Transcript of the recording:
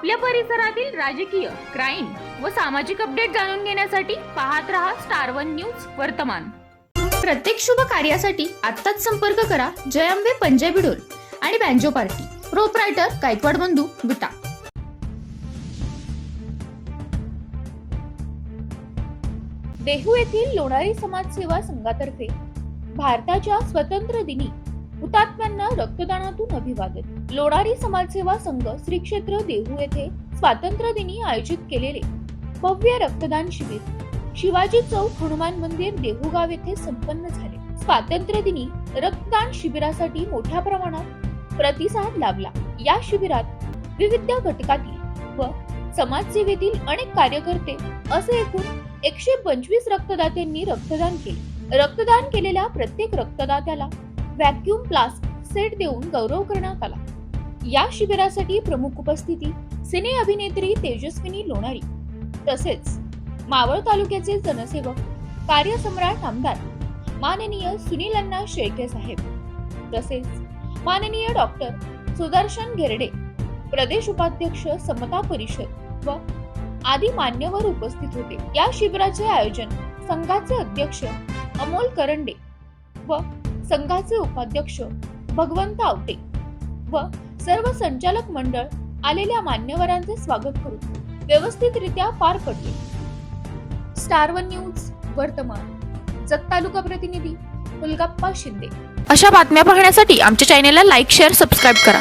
आपल्या परिसरातील राजकीय क्राईम व सामाजिक अपडेट जाणून घेण्यासाठी पाहत रहा स्टार वन न्यूज वर्तमान. प्रत्येक शुभ कार्यासाठी आत्ताच संपर्क करा जयंबे पंजाबी डोल आणि बँजो पार्टी. प्रोपरायटर गायकवाड बंधू विटा देहू येथील लोणारी समाजसेवा संघातर्फे भारताच्या स्वतंत्र दिनी हुतात्म्यांना रक्तदानातून अभिवादन. लोणारी समाजसेवा संघ श्री क्षेत्र देहू येथे स्वातंत्र्य दिनी आयोजित केलेले भव्य रक्तदान शिबिर. शिवाजी चौक हनुमान मंदिर देहूगाव येथे संपन्न झाले. स्वातंत्र्य दिनी रक्तदान शिबिरासाठी मोठ्या प्रमाणात प्रतिसाद लाभला. या शिबिरात विविध घटकातील व समाजसेवेतील अनेक कार्यकर्ते असे एकूण एकशे पंचवीस रक्तदात्यांनी रक्तदान केले. रक्तदान केलेल्या प्रत्येक रक्तदात्याला व्हॅक्यूम प्लास्क सेट देऊन गौरव करण्यात आला. या शिबिरासाठी प्रमुख उपस्थिती सिने अभिनेत्री तेजस्विनी लोणारी तसेच मावळ तालुक्याचे जनसेवक कार्यसम्राट आमदार माननीय सुनील अण्णा शेळके साहेब तसेच माननीय डॉक्टर सुदर्शन घेरडे प्रदेश उपाध्यक्ष समता परिषद व आदी मान्यवर उपस्थित होते. या शिबिराचे आयोजन संघाचे अध्यक्ष अमोल करंडे व संघाचे उपाध्यक्ष भगवंत आवटे व सर्व संचालक मंडळ आलेल्या मान्यवरांचे स्वागत करून व्यवस्थितरित्या पार पडले. स्टार वन न्यूज वर्तमान. जत तालुका प्रतिनिधी मुलगाप्पा शिंदे. अशा बातम्या पाहण्यासाठी आमच्या चॅनेलला लाईक शेअर सबस्क्राईब करा.